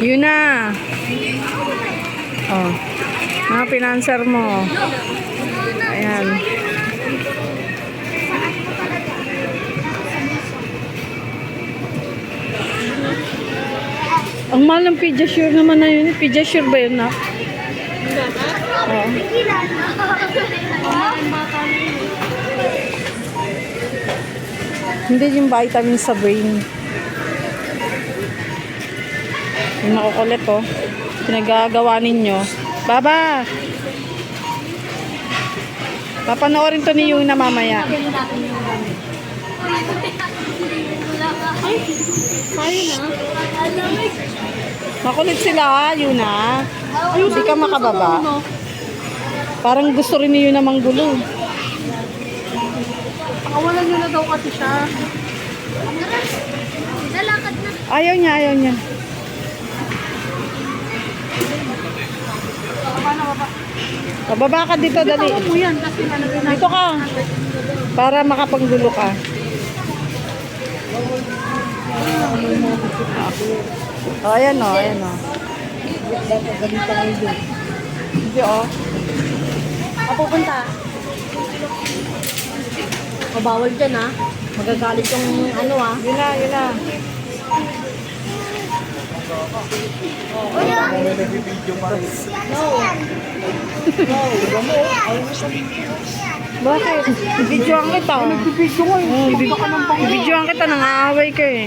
Yun na. Oh. Mga pinanser mo. Ayan. Ang mahal ng Pediasure naman na yun. Pediasure ba yun na? Oo. Hindi yung vitamin sa brain. Yung nakukulit oh. Pinagagawa ninyo. Baba! Papanoorin to ni yung na mamaya. Makulit sila, yun na. Hindi ka makababa. Parang gusto rin niyo namang gulo. Pakawalan nyo na daw kasi siya. Lalakad na. Ayaw niya, ayaw niya. Pababa ka dito, dali. Tawa mo yan kasi ano Dito ka. Para makapanggulo ka. Oh, ayan o, ayan o. Hindi o. Papupunta. Mabawal dyan ha. Magagalit yung ano ah. Yun na, yun na. Bakit? Bidyoan kita. Nagbibidyo ko eh. Hmm, Bidyoan kita, nang aaway ka eh.